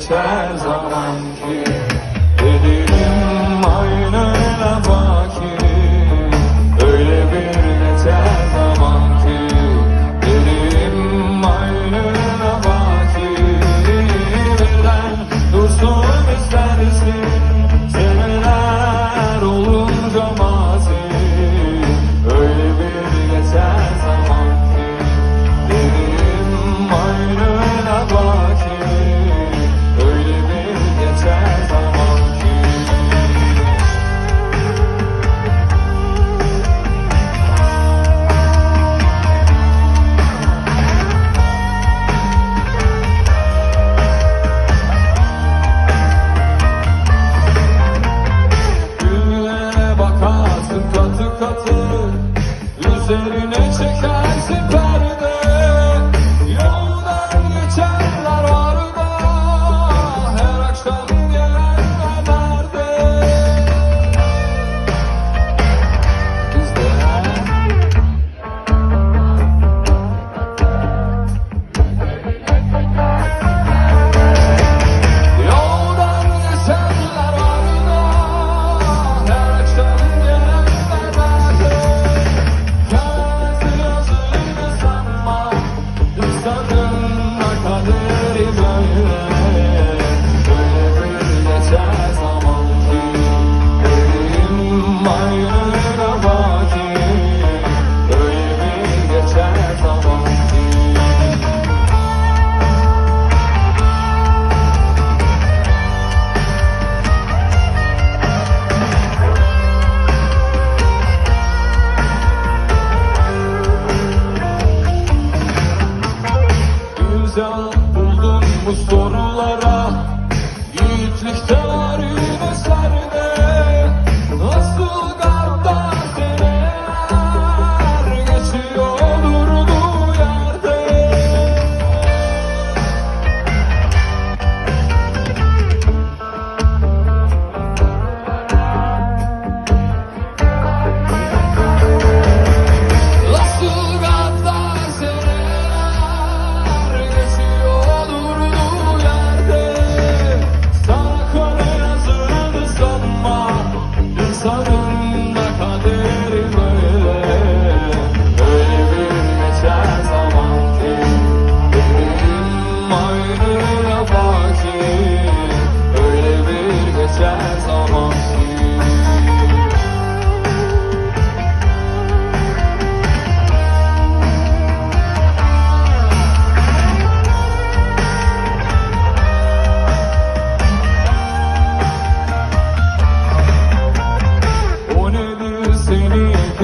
yeter zaman ki. üzerine çekerse perde. Maria, Maria. Bu sorulara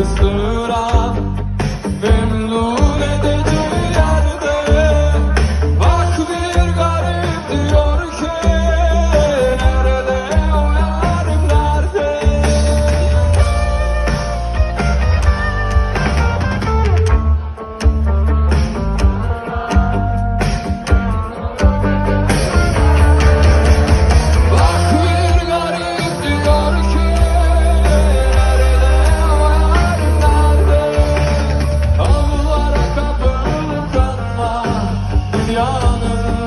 Mısır'a honor.